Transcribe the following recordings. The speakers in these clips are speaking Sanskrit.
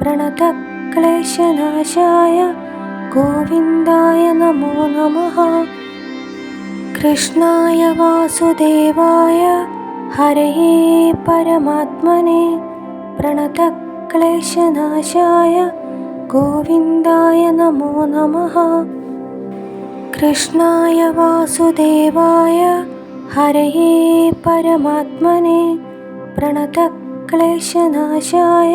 प्रणतक्लेशनाशाय गोविन्दाय नमो नमः। कृष्णाय वासुदेवाय हरये परमात्मने प्रणतक्लेशनाशाय गोविन्दाय नमो नमः। कृष्णाय वासुदेवाय हरये परमात्मने प्रणतक्लेशनाशाय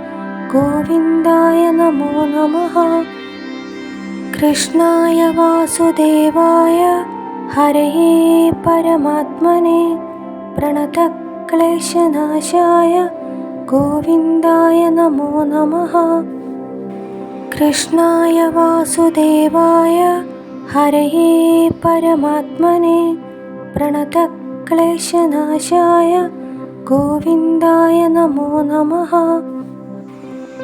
गोविन्दाय नमो नमः। कृष्णाय वासुदेवाय हरये परमात्मने प्रणतक्लेशनाशाय गोविन्दाय नमो नमः। कृष्णाय वासुदेवाय हरये परमात्मने प्रणतक्लेशनाशाय गोविन्दाय नमो नमः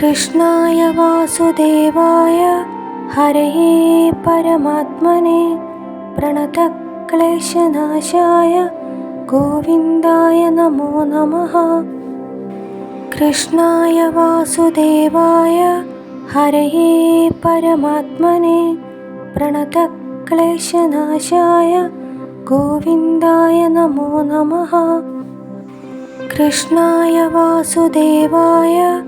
कृष्णाय वासुदेवाय हरये परमात्मने प्रणतक्लेशनाशाय गोविन्दाय नमो नमः। कृष्णाय वासुदेवाय हरये परमात्मने प्रणतक्लेशनाशाय गोविन्दाय नमो नमः। कृष्णाय वासुदेवाय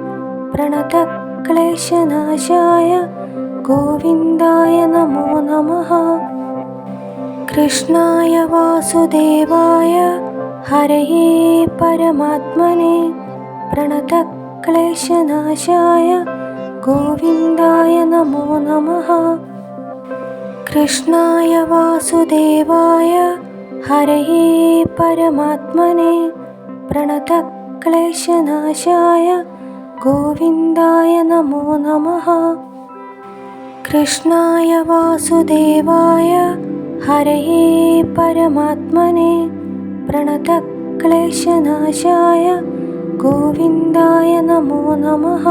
प्रणतक्लेशनाशाय गोविन्दाय नमो नमः। कृष्णाय वासुदेवाय हरये परमात्मने प्रणतक्लेशनाशाय गोविन्दाय नमो नमः। कृष्णाय वासुदेवाय हरये परमात्मने प्रणतक्लेशनाशाय गोविन्दाय नमो नमः। कृष्णाय वासुदेवाय हरये परमात्मने प्रणतक्लेशनाशाय गोविन्दाय नमो नमः